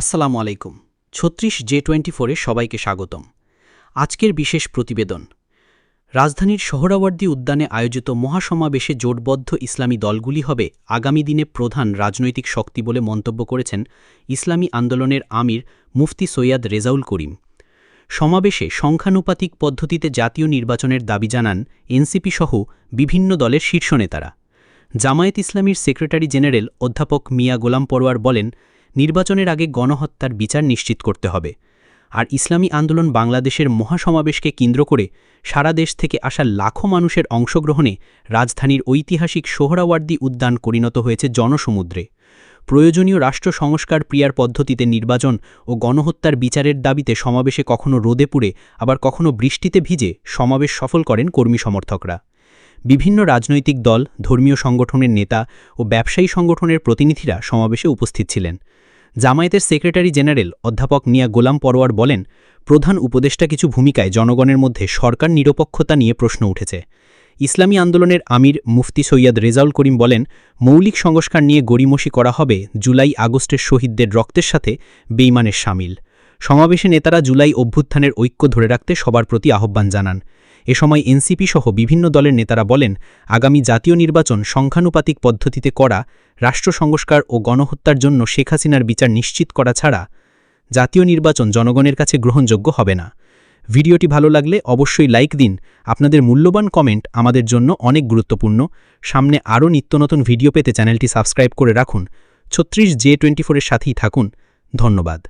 আসসালামু আলাইকুম। ছত্রিশ জে টোয়েন্টি ফোরে সবাইকে স্বাগতম। আজকের বিশেষ প্রতিবেদন। রাজধানীর সোহরাওয়ার্দী উদ্যানে আয়োজিত মহাসমাবেশে জোটবদ্ধ ইসলামী দলগুলি হবে আগামী দিনে প্রধান রাজনৈতিক শক্তি বলে মন্তব্য করেছেন ইসলামী আন্দোলনের আমির মুফতি সৈয়দ রেজাউল করিম। সমাবেশে সংখ্যানুপাতিক পদ্ধতিতে জাতীয় নির্বাচনের দাবি জানান এনসিপি সহ বিভিন্ন দলের শীর্ষ নেতারা। জামায়াত ইসলামীর সেক্রেটারি জেনারেল অধ্যাপক মিয়া গোলাম পরোয়ার বলেন নির্বাচনের আগে গণহত্যার বিচার নিশ্চিত করতে হবে। আর ইসলামী আন্দোলন বাংলাদেশের মহাসমাবেশকে কেন্দ্র করে সারা দেশ থেকে আসা লাখো মানুষের অংশগ্রহণে রাজধানীর ঐতিহাসিক সোহরাওয়ার্দী উদ্যান পরিণত হয়েছে জনসমুদ্রে। প্রয়োজনীয় রাষ্ট্র সংস্কার প্রিয়ার পদ্ধতিতে নির্বাচন ও গণহত্যার বিচারের দাবিতে সমাবেশে কখনো রোদে পুড়ে, আবার কখনো বৃষ্টিতে ভিজে সমাবেশ সফল করেন কর্মী সমর্থকরা। বিভিন্ন রাজনৈতিক দল, ধর্মীয় সংগঠনের নেতা ও ব্যবসায়ী সংগঠনের প্রতিনিধিরা সমাবেশে উপস্থিত ছিলেন। জামায়াতের সেক্রেটারি জেনারেল অধ্যাপক মিয়া গোলাম পরোয়ার বলেন, প্রধান উপদেষ্টা কিছু ভূমিকায় জনগণের মধ্যে সরকার নিরপেক্ষতা নিয়ে প্রশ্ন উঠেছে। ইসলামী আন্দোলনের আমির মুফতি সৈয়দ রেজাউল করিম বলেন, মৌলিক সংস্কার নিয়ে গড়িমসি করা হবে জুলাই আগস্টের শহীদদের রক্তের সাথে বেইমানের সামিল। সমাবেশে নেতারা জুলাই অভ্যুত্থানের ঐক্য ধরে রাখতে সবার প্রতি আহ্বান জানান। এ সময় এনসিপি সহ বিভিন্ন দলের নেতারা বলেন, আগামী জাতীয় নির্বাচন সংখ্যানুপাতিক পদ্ধতিতে করা, রাষ্ট্র সংস্কার ও গণহত্যার জন্য শেখ হাসিনার বিচার নিশ্চিত করা ছাড়া জাতীয় নির্বাচন জনগণের কাছে গ্রহণযোগ্য হবে না। ভিডিওটি ভালো লাগলে অবশ্যই লাইক দিন। আপনাদের মূল্যবান কমেন্ট আমাদের জন্য অনেক গুরুত্বপূর্ণ। সামনে আরও নিত্যনতুন ভিডিও পেতে চ্যানেলটি সাবস্ক্রাইব করে রাখুন। ছত্রিশ জে টোয়েন্টি ফোরের সাথেই থাকুন। ধন্যবাদ।